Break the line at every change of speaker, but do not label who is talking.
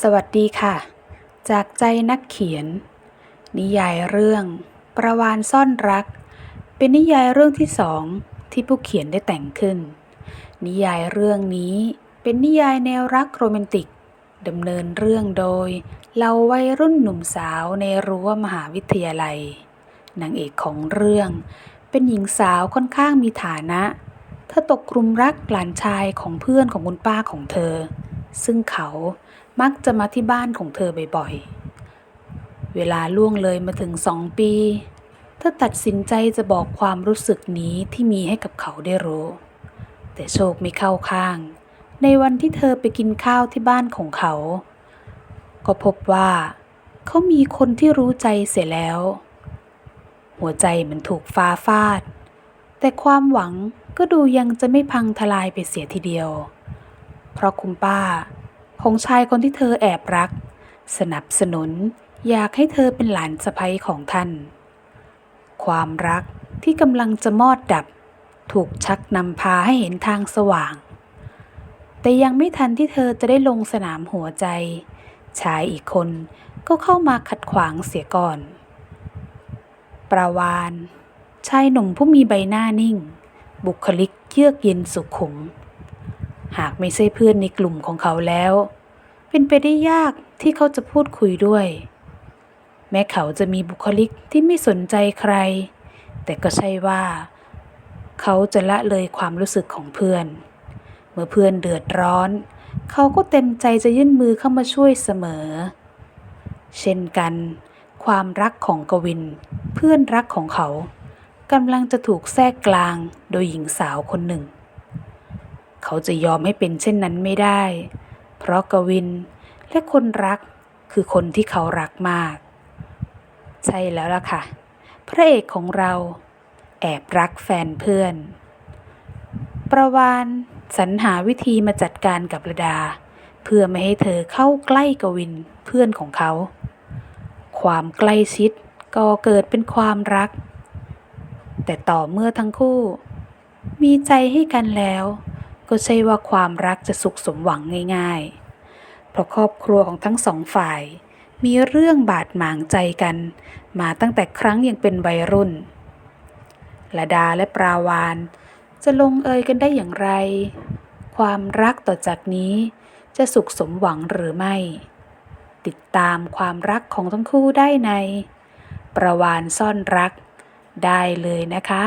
สวัสดีค่ะ จากใจนักเขียน นิยายเรื่อง ประวานซ่อนรัก เป็นนิยายเรื่องที่สองที่ผู้เขียนได้แต่งขึ้น นิยายเรื่องนี้เป็นนิยายแนวรักโรแมนติกดำเนินเรื่องโดยเหล่าวัยรุ่นหนุ่มสาวในรั้วมหาวิทยาลัย นางเอกของเรื่อง เป็นหญิงสาวค่อนข้างมีฐานะ เธอตกกลุ่มรักหลานชายของเพื่อนของคุณป้าของเธอ ซึ่งเขามักจะมาที่บ้านของเธอบ่อยๆ เวลาล่วงเลยมาถึงสองปี เธอตัดสินใจจะบอกความรู้สึกนี้ที่มีให้กับเขาได้รู้ แต่โชคไม่เข้าข้าง ในวันที่เธอไปกินข้าวที่บ้านของเขา ก็พบว่า เขามีคนที่รู้ใจเสียแล้ว หัวใจมันถูกฟ้าฟาด แต่ความหวังก็ดูยังจะไม่พังทลายไปเสียทีเดียว เพราะคุณป้า ของชายคนที่เธอแอบรัก สนับสนุนอยากให้เธอเป็นหลานสะใภ้ของท่าน ความรักที่กำลังจะมอดดับ ถูกชักนำพาให้เห็นทางสว่าง แต่ยังไม่ทันที่เธอจะได้ลงสนามหัวใจ ชายอีกคนก็เข้ามาขัดขวางเสียก่อน ประวาน ชายหนุ่มผู้มีใบหน้านิ่ง บุคลิกเยือกเย็นสุขุม หากไม่ใช่เพื่อนในกลุ่มของเขาแล้ว เป็นไปได้ยากที่เขาจะพูดคุยด้วย แม้เขาจะมีบุคลิกที่ไม่สนใจใคร แต่ก็ใช่ว่า เขาจะละเลยความรู้สึกของเพื่อน เมื่อเพื่อนเดือดร้อน เขาก็เต็มใจจะยื่นมือเข้ามาช่วยเสมอ เช่นกัน ความรักของกวิน เพื่อนรักของเขากำลังจะถูกแทรกกลางโดยหญิงสาวคนหนึ่ง เขาจะยอมให้เป็นเช่นนั้นไม่ได้ เพราะกวินและคนรักคือคนที่เขารักมาก ใช่แล้วล่ะค่ะ พระเอกของเราแอบรักแฟนเพื่อน ประวานสรรหาวิธีมาจัดการกับระดา เพื่อไม่ให้เธอเข้าใกล้กวินเพื่อนของเขา ความใกล้ชิดก็เกิดเป็นความรัก แต่ต่อเมื่อทั้งคู่ มีใจให้กันแล้ว ก็ใช่ว่าความรักจะสุขสมหวังง่ายๆ เพราะครอบครัวของทั้งสองฝ่าย มีเรื่องบาดหมางใจกัน มาตั้งแต่ครั้งยังเป็นวัยรุ่นละดาและปราวานจะลงเอยกันได้อย่างไร ความรักต่อจากนี้จะสุขสมหวังหรือไม่ ติดตามความรักของทั้งคู่ได้ใน ประวานซ่อนรักได้เลยนะคะ